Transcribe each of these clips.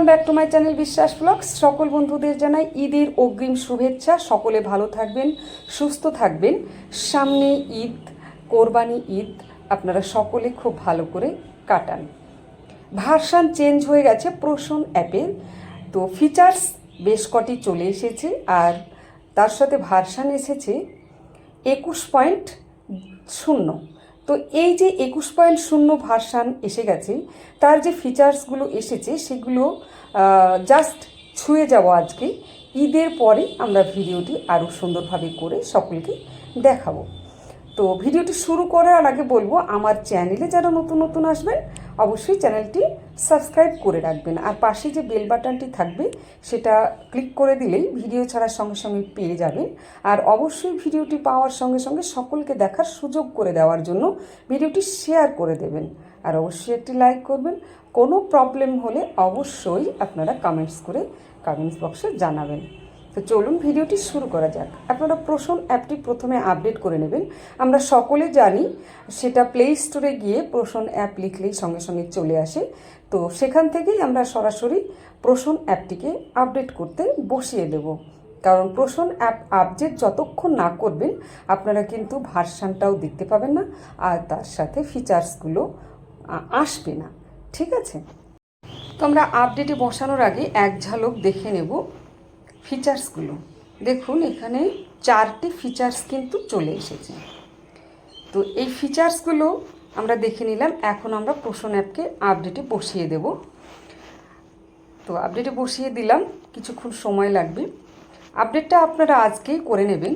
Welcome back to my channel Biswas vlogs. সকল বন্ধুদের জানাই ঈদের অগ্রিম শুভেচ্ছা। সকলে ভালো থাকবেন, সুস্থ থাকবেন। সামনে ঈদ, কোরবানি ঈদ, আপনারা সকলে খুব ভালো করে কাটান। ভার্সান চেঞ্জ হয়ে গেছে প্রসন অ্যাপের তো ফিচার্স বেশ কটি চলে এসেছে আর তার সাথে ভার্সান এসেছে একুশ পয়েন্ট শূন্য। তো এই যে একুশ পয়েন্ট শূন্য ভার্সান এসে গেছে, তার যে ফিচার্সগুলো এসেছে সেগুলো জাস্ট ছুঁয়ে যাওয়া আজকে। ঈদের পরে আমরা ভিডিওটি আরও সুন্দরভাবে করে সকলকে দেখাবো। তো ভিডিওটি শুরু করার আগে বলব, আমার চ্যানেলে যারা নতুন নতুন আসবেন অবশ্যই চ্যানেলটি সাবস্ক্রাইব করে রাখবেন। আর পাশে যে বেল বাটনটি থাকবে, সেটা ক্লিক করে দিলেই ভিডিও ছাড়ার সঙ্গে সঙ্গে পেয়ে যাবেন। আর অবশ্যই ভিডিওটি পাওয়ার সঙ্গে সঙ্গে সকলকে দেখার সুযোগ করে দেওয়ার জন্য ভিডিওটি শেয়ার করে দেবেন। আর অবশ্যই একটি লাইক করবেন। কোনো প্রবলেম হলে অবশ্যই আপনারা কমেন্টস করে কমেন্টস বক্সে জানাবেন। তো চলুন ভিডিওটি শুরু করা যাক। আপনারা প্রসন অ্যাপটি প্রথমে আপডেট করে নেবেন। আমরা সকলে জানি সেটা প্লে স্টোরে গিয়ে প্রসন অ্যাপ লিখলেই সঙ্গে সঙ্গে চলে আসে। তো সেখান থেকেই আমরা সরাসরি প্রসন অ্যাপটিকে আপডেট করতে বসিয়ে দেব। কারণ প্রসন অ্যাপ আপডেট যতক্ষণ না করবেন, আপনারা কিন্তু ভার্সানটাও দেখতে পাবেন না, আর তার সাথে ফিচার্সগুলো আসবে না। ঠিক আছে? তো আমরা আপডেটে বসানোর আগে এক ঝালক দেখে নেব। ফিচার্সগুলো দেখুন, এখানে চারটি ফিচার্স কিন্তু চলে এসেছে। তো এই ফিচার্সগুলো আমরা দেখে নিলাম, এখন আমরা পোষণ অ্যাপকে আপডেটে বসিয়ে দেব। তো আপডেটে বসিয়ে দিলাম, কিছুক্ষণ সময় লাগবে। আপডেটটা আপনারা আজকেই করে নেবেন।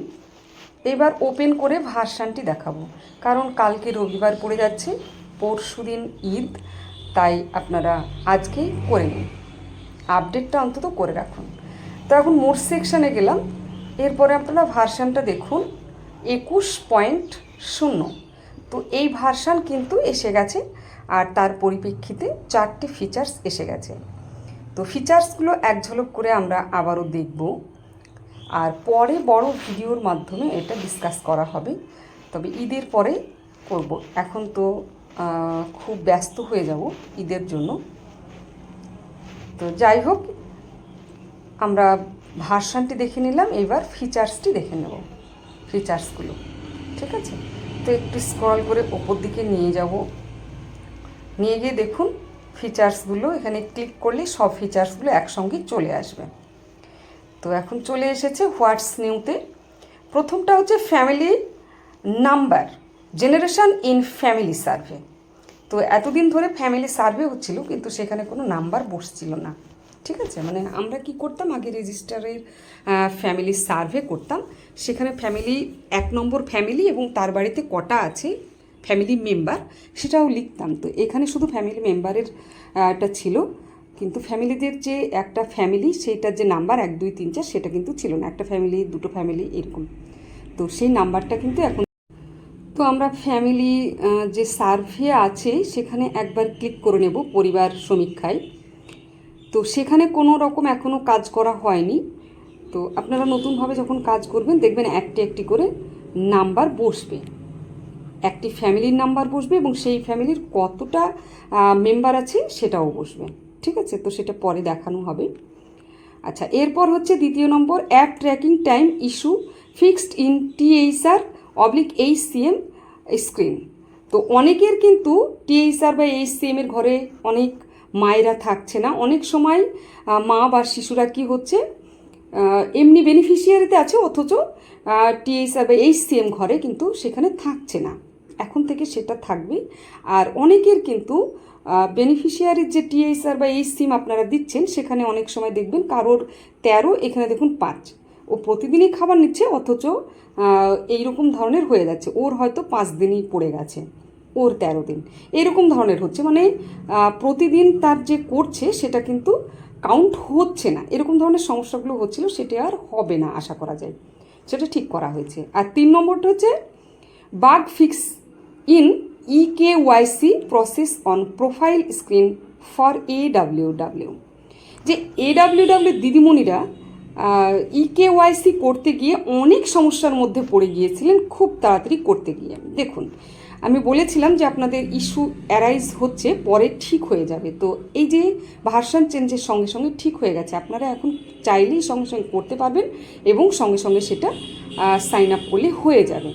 এবার ওপেন করে ভার্সানটি দেখাবো। কারণ কালকে রবিবার পড়ে যাচ্ছে পরশু দিন ঈদ, তাই আপনারা আজকেই করে নিন। আপডেটটা অন্তত করে রাখুন। তো এখন মোট সেকশানে গেলাম। এরপরে আপনারা ভার্সানটা দেখুন। একুশ পয়েন্ট শূন্য। তো এই ভার্সান কিন্তু এসে গেছে আর তার পরিপ্রেক্ষিতে চারটি ফিচার্স এসে গেছে। তো ফিচার্সগুলো এক ঝলক করে আমরা আবারও দেখব। আর পরে বড় ভিডিওর মাধ্যমে এটা ডিসকাস করা হবে। তবে ঈদের পরে করব। এখন তো খুব ব্যস্ত হয়ে যাব ঈদের জন্য। তো যাই হোক আমরা ভার্সানটি দেখে নিলাম, এবার ফিচার্সটি দেখে নেব, ফিচার্সগুলো, ঠিক আছে? তো একটু স্ক্রল করে ওপর দিকে নিয়ে যাব। নিয়ে গিয়ে দেখুন, ফিচার্সগুলো, এখানে ক্লিক করলে সব ফিচার্সগুলো একসঙ্গে চলে আসবে। তো এখন চলে এসেছে হোয়াটস নিউতে। প্রথমটা হচ্ছে family number, generation in family survey. তো এতদিন ধরে ফ্যামিলি সার্ভে হচ্ছিল, কিন্তু সেখানে কোনো নাম্বার বসছিল না। ঠিক আছে? মানে আমরা কি করতাম? আগে রেজিস্টারের ফ্যামিলি সার্ভে করতাম। সেখানে ফ্যামিলি এক নম্বর ফ্যামিলি এবং তার বাড়িতে কটা আছে? ফ্যামিলি মেম্বার সেটাও লিখতাম। তো এখানে শুধু ফ্যামিলি মেম্বারের একটা ছিল। কিন্তু ফ্যামিলিদের যে একটা ফ্যামিলি সেইটার যে নাম্বার এক, দুই, তিন, চার, সেটা কিন্তু ছিল না। একটা ফ্যামিলি দুটো ফ্যামিলি এরকম। তো সেই নাম্বারটা কিন্তু এখন তো আমরা ফ্যামিলি যে সার্ভে আছে, সেখানে একবার ক্লিক করে নেব পরিবার সমীক্ষায়। তো সেখানে কোনো রকম এখনও কাজ করা হয়নি। তো আপনারা নতুনভাবে যখন কাজ করবেন, দেখবেন একটি একটি করে নাম্বার বসবে। একটি ফ্যামিলির নাম্বার বসবে এবং সেই ফ্যামিলির কতটা মেম্বার আছে সেটাও বসবে। ঠিক আছে? তো সেটা পরে দেখানো হবে। আচ্ছা এরপর হচ্ছে দ্বিতীয় নম্বর, app tracking time issue fixed in THR oblique H CM screen. তো অনেকের কিন্তু টিএইচআর বা এইচ সিএম এর ঘরে অনেক মায়েরা থাকছে না। অনেক সময় মা বা শিশুরা কি হচ্ছে এমনি বেনিফিশিয়ারিতে আছে, অথচ টিএইচআর বা এইচ সিএম ঘরে কিন্তু সেখানে থাকছে না। এখন থেকে সেটা থাকবে। আর অনেকের কিন্তু বেনিফিশিয়ারির যে টিএইচআর বা এইচ সিম আপনারা দিচ্ছেন, সেখানে অনেক সময় দেখবেন কারোর তেরো, এখানে দেখুন পাঁচ। ও প্রতিদিনই খাবার নিচ্ছে, অথচ এই রকম ধরনের হয়ে যাচ্ছে। ওর হয়তো পাঁচ দিনই পড়ে গেছে। ওর তেরো দিন। এরকম ধরনের হচ্ছে। মানে প্রতিদিন তার যে করছে, সেটা কিন্তু কাউন্ট হচ্ছে না। এরকম ধরনের সমস্যাগুলো হচ্ছিল, সেটা আর হবে না আশা করা যায়। সেটা ঠিক করা হয়েছে। আর তিন নম্বরটা হচ্ছে bug fix in E K YC process on profile screen for A W W যে এ ডাব্লিউ ডাব্লিউ দিদিমণিরা ই কেওয়াইসি করতে গিয়ে অনেক সমস্যার মধ্যে পড়ে গিয়েছিলেন, খুব তাড়াতাড়ি করতে গিয়ে। দেখুন আমি বলেছিলাম যে আপনাদের ইস্যু অ্যারাইজ হচ্ছে, পরে ঠিক হয়ে যাবে। তো এই যে ভার্সান চেঞ্জের সঙ্গে সঙ্গে ঠিক হয়ে গেছে। আপনারা এখন চাইলেই সঙ্গে সঙ্গে করতে পারবেন এবং সঙ্গে সঙ্গে সেটা সাইন আপ করলে হয়ে যাবে।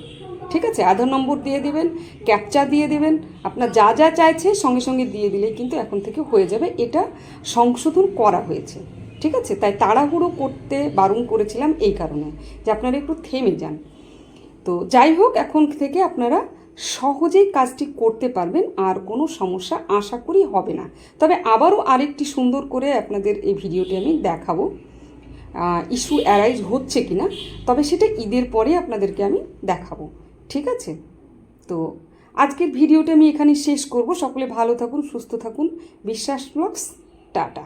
ঠিক আছে? আধার নম্বর দিয়ে দেবেন ক্যাপচা দিয়ে দেবেন। আপনার যা যা চাইছে সঙ্গে সঙ্গে দিয়ে দিলেই কিন্তু এখন থেকে হয়ে যাবে। এটা সংশোধন করা হয়েছে। ঠিক আছে? তাই তাড়াহুড়ো করতে বারণ করেছিলাম এই কারণে, যে আপনারা একটু থেমে যান। তো যাই হোক, এখন থেকে আপনারা সহজেই কাজটি করতে পারবেন, আর কোনো সমস্যা আশা করি হবে না। তবে আবারও আরেকটি সুন্দর করে আপনাদের এই ভিডিওটি আমি দেখাবো ইস্যু অ্যারাইজ হচ্ছে কি না তবে সেটা ঈদের পরে আপনাদেরকে আমি দেখাবো, ঠিক আছে? তো আজকের ভিডিওটা আমি এখানে শেষ করব। সকলে ভালো থাকুন, সুস্থ থাকুন। বিশ্বাস ব্লগস, টাটা।